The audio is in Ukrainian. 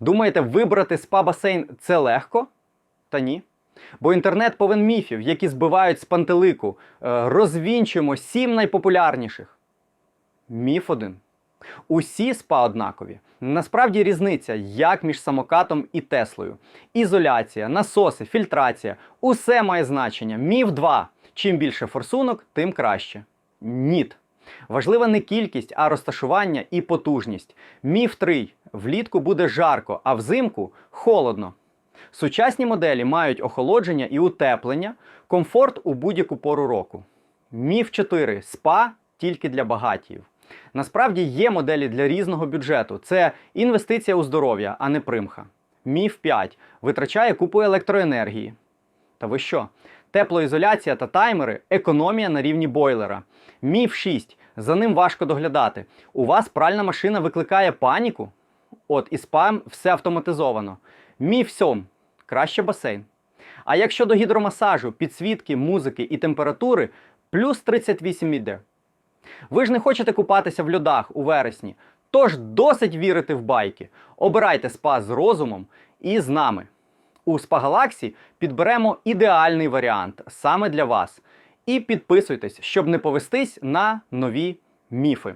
Думаєте, вибрати спа-басейн це легко? Та ні. Бо інтернет повен міфів, які збивають з пантелику. Е, Розвінчуємо сім найпопулярніших. Міф один. Усі спа однакові. Насправді різниця як між самокатом і Теслою. Ізоляція, насоси, фільтрація усе має значення. Міф 2. Чим більше форсунок, тим краще. Ніт. Важлива не кількість, а розташування і потужність. Міф 3. Влітку буде жарко, а взимку холодно. Сучасні моделі мають охолодження і утеплення, комфорт у будь-яку пору року. Міф 4. Спа тільки для багатіїв. Насправді є моделі для різного бюджету. Це інвестиція у здоров'я, а не примха. Міф 5. Витрачає купу електроенергії. Та ви що? Теплоізоляція та таймери економія на рівні бойлера. Міф 6. За ним важко доглядати. У вас пральна машина викликає паніку? От і спам все автоматизовано. Міф 7. Краще басейн. А якщо до гідромасажу, підсвітки, музики і температури, плюс 38 іде. Ви ж не хочете купатися в льодах у вересні, тож досить вірити в байки. Обирайте спа з розумом і з нами. У Спагалаксі підберемо ідеальний варіант саме для вас. І підписуйтесь, щоб не повестись на нові міфи.